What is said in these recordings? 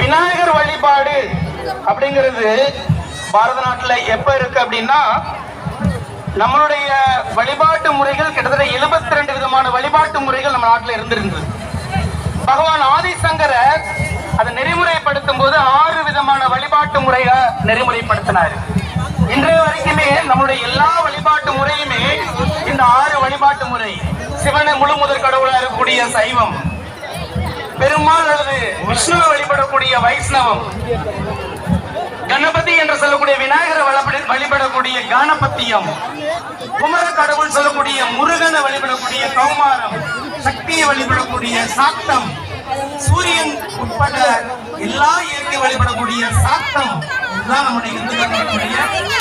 விநாயகர் வழிபாடு அப்படிங்கிறது பாரத நாட்டில் எப்போ இருக்கு அப்படின்னா நம்மளுடைய வழிபாட்டு முறைகள் கிட்டத்தட்ட 72 ரெண்டு விதமான வழிபாட்டு முறைகள் நம்ம நாட்டில் இருந்திருந்தது. பகவான் ஆதிசங்கரர் அதை நெறிமுறைப்படுத்தும் போது ஆறு விதமான வழிபாட்டு முறையை நெறிமுறைப்படுத்தினார். இன்றைய வரைக்குமே நம்மளுடைய எல்லா வழிபாட்டு முறையுமே இந்த ஆறு வழிபாட்டு முறை. சிவனை முழு முதற் கடவுளாக இருக்கக்கூடிய சைவம். பெருமாள் அல்லது விஷ்ணுவை வழிபடக்கூடிய வைஷ்ணவம் கணபதி என்று சொல்லக்கூடிய விநாயகரை வழிபட வழிபடக்கூடிய கானபத்தியம் குமர கடவுள் சொல்லக்கூடிய முருகனை வழிபடக்கூடிய கௌமாரம் சக்தியை வழிபடக்கூடிய சாத்தம் சூரியன் உட்பட எல்லா இயற்கை வழிபடக்கூடிய சாத்தம் இதுதான் நம்முடைய இந்து தர்மத்துடைய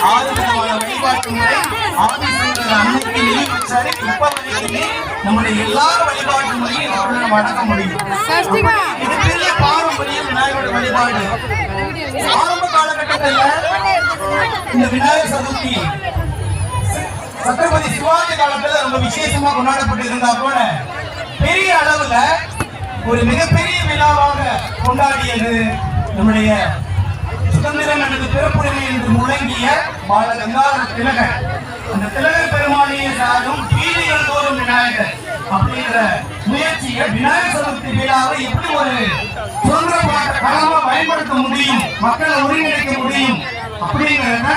ஆறு விதமான வழிபாட்டு முறை. ஆதிசங்கர் அன்னைக்கு நிலை வச்சாரு இப்ப வரைக்குமே நம்முடைய எல்லா வழிபாட்டு முறையும் அடக்க முடியும். மிகப்பெரிய பாரம்பரியம் விநாயகரோட வழிபாடு. ஆரம்ப காலகட்டத்தில் இந்த விநாயகர் சதுர்த்தி சத்ரபதி சிவாஜி காலத்துல ரொம்ப விசேஷமா கொண்டாடப்பட்டு இருந்தா கூட பெரிய அளவுல ஒரு மிகப்பெரிய விழாவாக கொண்டாடியது நம்முடைய சுதந்திரம் எனது பிறப்புரிமை என்று முழங்கிய பால கங்காதர திலகர் அந்த திலகர் பெருமானியை சாரும் வீதிகள் தோறும் விநாயகர் அப்படிங்கிற முயற்சியை விநாயகர் சதுர்த்தி விழாவை எப்படி ஒரு சுதந்திரப்பாட்ட களமா பயன்படுத்த முடியும் மக்களை ஒருங்கிணைக்க முடியும் அப்படிங்கிறத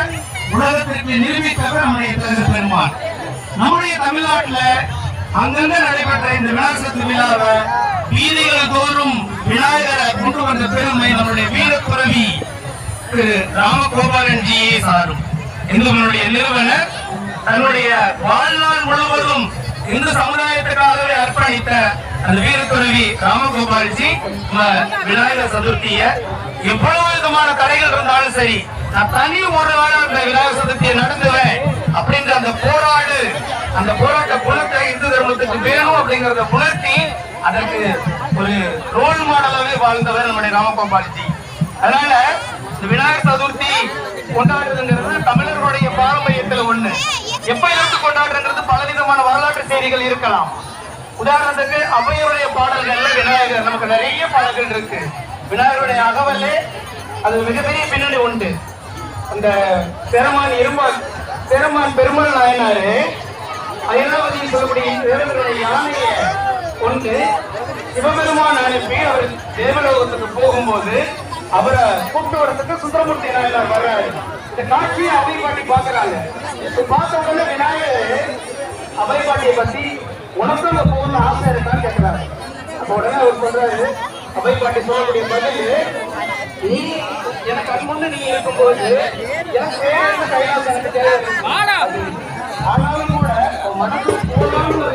உலகத்திற்கு நிரூபித்தவர் நம்முடைய திலகர் பெருமாள். நம்முடைய தமிழ்நாட்டில் அங்கங்க நடைபெற்ற இந்த விநாயகர் சதுர்த்தி விழாவை வீதிகள் தோறும் விநாயகரை கொண்டு வந்த பெருமை நம்முடைய வீரத்துறவி திரு ராமகோபாலன் ஜியை சாரும். இந்துக்களுடைய நிறுவனர் தன்னுடைய வாழ்நாள் முழுவதும் இந்து சமுதாயத்துக்காகவே அர்ப்பணித்த அந்த வீரத்துறவி ராமகோபால்ஜி விநாயகர் சதுர்த்திய எவ்வளவு விதமான தடைகள் இருந்தாலும் சரி நான் தனி ஒரு நாள் அந்த விநாயகர் சதுர்த்தியை நடத்துவேன் அப்படின்ற அந்த போராடு அந்த போராட்ட குணத்தை இந்து தர்மத்துக்கு வேணும் அப்படிங்கறத உணர்த்தி அதற்கு ஒரு ரோல் மாடலாவே வாழ்ந்தவர் நம்முடைய ராமகோபால்ஜி. அதனால இந்த விநாயகர் சதுர்த்தி கொண்டாடுறதுங்கிறது தமிழர்களுடைய பாரம்பரியத்துல ஒண்ணு. எப்ப எடுத்து கொண்டாடுறது பலவிதமான வரலாற்று செய்திகள் இருக்கலாம். உதாரணத்துக்கு ஔவையருடைய பாடல்கள்ல விநாயகர் நமக்கு நிறைய பாடல்கள் இருக்கு. விநாயகருடைய அகவல்லே அது மிகப்பெரிய பின்னணி உண்டு. அந்த பெருமான் இரும்பால் பெருமான் பெருமாள் நாயனாரு அயனாவதி சொல்லக்கூடிய தேவனுடைய யானையை கொண்டு சிவபெருமான் அனுப்பி அவர் தேவலோகத்துக்கு போகும்போது அவரை கூப்பிட்டு வரத்துக்கு சுந்தரமூர்த்தி நாயனார் வர்றாரு. இந்த காட்சியை அவை பாட்டி பாக்குறாங்க இது பார்த்த உடனே விநாயகர் அவை பாட்டியை பத்தி உனக்கும் அங்க போகணும்னு ஆசை இருக்கான்னு கேட்கிறாரு அப்ப உடனே அவர் சொல்றாரு அவை பாட்டி சொல்லக்கூடிய பதில் நீ எனக்கு முன்ன நீ இருக்கும்போது எனக்கு தேவையான கைலாசம் எனக்கு தேவை ஆனாலும் கூட மனசு போலான்னு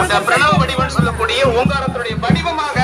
அந்த பிரணவ வடிவம் சொல்லக்கூடிய ஓங்காரத்துடைய வடிவமாக